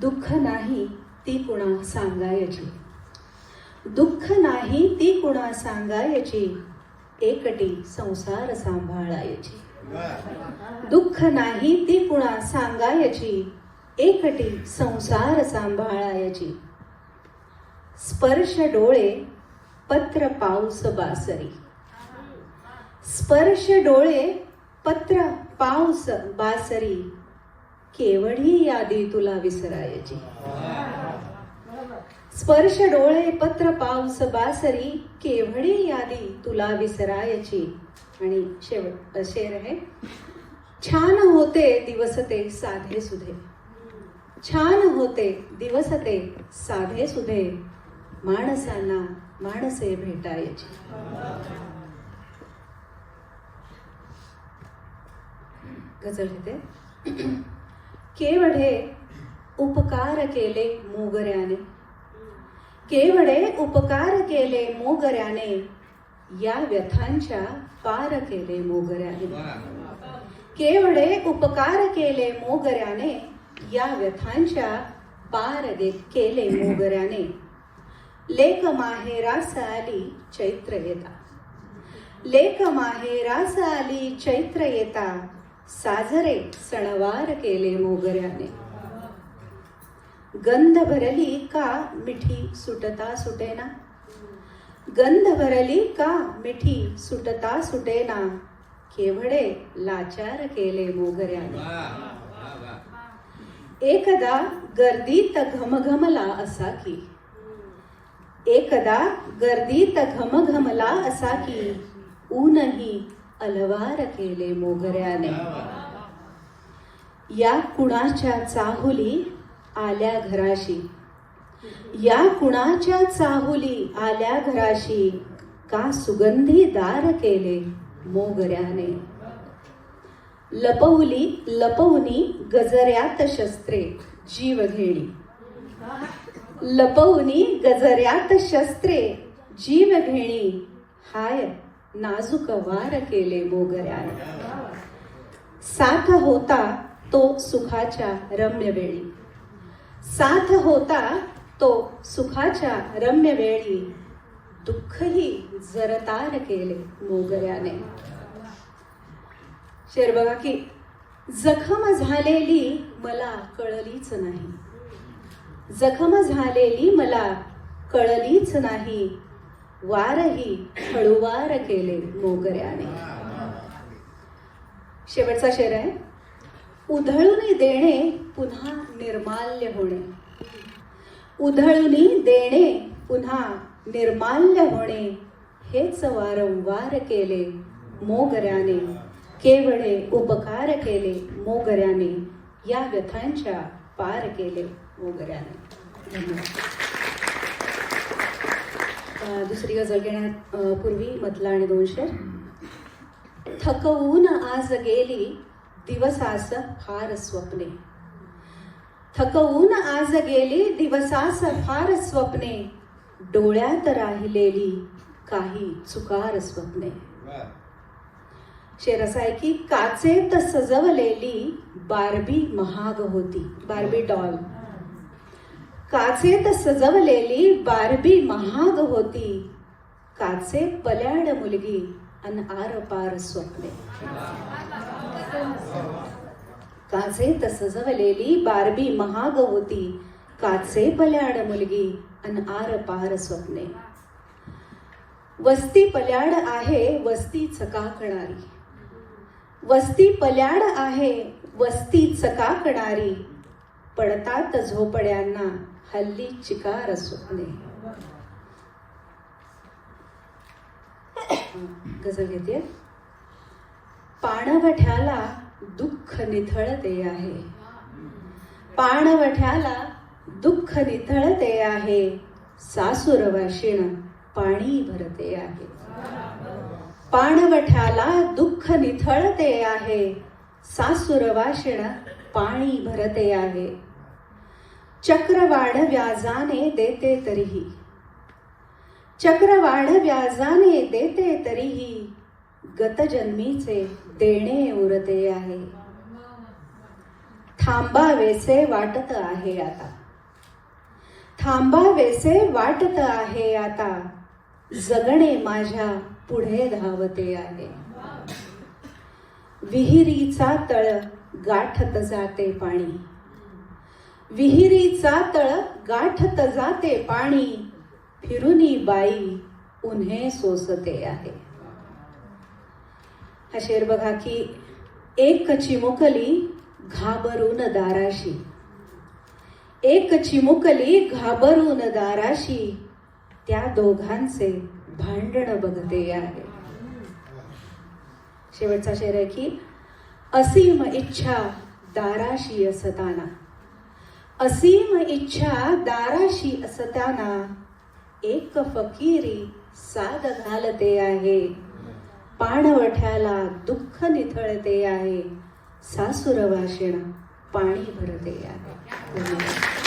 दुःख नाही ती कुणा सांगायची? दुःख नाही ती कुणा सांगायची? एकटी संसार सांभाळायची. दुःख नाही ती कुणा सांगायची? एकटी संसार सांभाळायची. स्पर्श डोळे पत्र पाऊस बासरी. स्पर्श डोळे पत्र पाऊस बासरी. केवढी यादी तुला विसरायची? स्पर्श डोळे पत्र पाऊस बासरी केवढी यादी तुला विसरायची? आणि शेवट शेर आहे छान होते दिवस ते साधे सुधे. छान होते दिवस ते साधे सुधे. माणसांना माणसे भेटायची. गजल घेते केवढे उपकार केले मोगऱ्याने? केवढे उपकार केले मोगऱ्याने? या व्यथांच्या पार केले मोगऱ्याने. केवढे उपकार केले मोगऱ्याने? या व्यथांच्या पार केले मोगऱ्याने. लेक माहेरास आली चैत्र येता. लेक माहेरास आली चैत्र येता. साजरे सणवार केले मोगऱ्याने. गंध भरली का मिठी सुटता सुटेना? गंध भरली का मिठी सुटता सुटेना? केवडे लाचार केले मोगऱ्याने. एकदा गर्दीत घमघमला असा की एकदा गर्दीत घमघमला असा की ऊनही अलवार केले मोगऱ्याने. या कुणाच्या चाहुली आल्या घराशी? या कुणाच्या चाहुली आल्या घराशी? का सुगंधी दार केले मोगऱ्याने? लपवली लपवनी गजऱ्यात शस्त्रे जीव घेणी. लपवनी गजऱ्यात शस्त्रे जीव घेणी. हाय. नाजूक वार केले मोगऱ्याने साथ होता तो सुखाच्या रम्य वेळी साथ होता तो सुखाच्या रम्य वेळी दुःखही जरतार केले मोगऱ्याने शेर बघा की जखम झालेली मला कळलीच नाही. जखम झालेली मला कळलीच नाही. वारही हळुवार केले मोगऱ्याने. शेवटचा शेर आहे. उधळून देणे पुन्हा निर्माल्य होणे. उधळून देणे पुन्हा निर्माल्य होणे. हेच वारंवार केले मोगऱ्याने. केवळे उपकार केले मोगऱ्याने. या व्यथांच्या पार केले मोगऱ्याने. धन्यवाद. दुसरी गजल घेण्यात पूर्वी मतला आणि दोन शेर. थकवून आज गेली दिवसास फार स्वप्ने. थकवून आज गेली दिवसास फार स्वप्ने. डोळ्यात राहिलेली काही चुकार स्वप्ने. शेर असा आहे की काचेत सजवलेली बार्बी महाग होती बार्बी डॉल काचेत सजवलेली बारबी महाग होती. काचे पल्याड मुलगी अन आर पार स्वप्ने काचेत सजवलेली बारबी महाग होती. काचे पल्याड मुलगी अन आर पार स्वप्ने. वस्ती पल्याड आहे वस्ती चकाकणारी वस्ती पल्याड आहे वस्ती चकाकणारी पडतात झोपड्यांना हल्ली चिकार स्वप्ने गजल घेते पाणवठ्याला दुःख निथळते आहे. पाणवठ्याला दुःख निथळते आहे. सासूर वाशिण पाणी भरते आहे. पाणवठ्याला दुःख निथळते आहे. सासूर वाशिण पाणी भरते आहे. चक्रवाढ व्याजाने देते तरीही. चक्रवाढ व्याजाने देते तरीही गतजन्मीचे देणे उरते आहे. थांबावेसे वाटत आहे आता. थांबावेसे वाटत आहे आता. जगणे माझ्या पुढे धावते आहे. विहिरीचा तळ गाठत जाते पाणी. विहिरीचा तळ गाठत जाते पाणी. फिरुनी बाई उन्हे सोसते आहे. हा शेर बघा की एक चिमुकली घाबरून दाराशी. एक चिमुकली घाबरून दाराशी. त्या दोघांचे भांडण बघते आहे. शेवटचा शेर आहे की असीम इच्छा दाराशी असताना. असीम इच्छा दाराशी असताना एक फकीरी साद घालते आहे. पाणवठ्याला दुःख निथळते आहे. सासुर पाणी भरते आहे. धन्यवाद.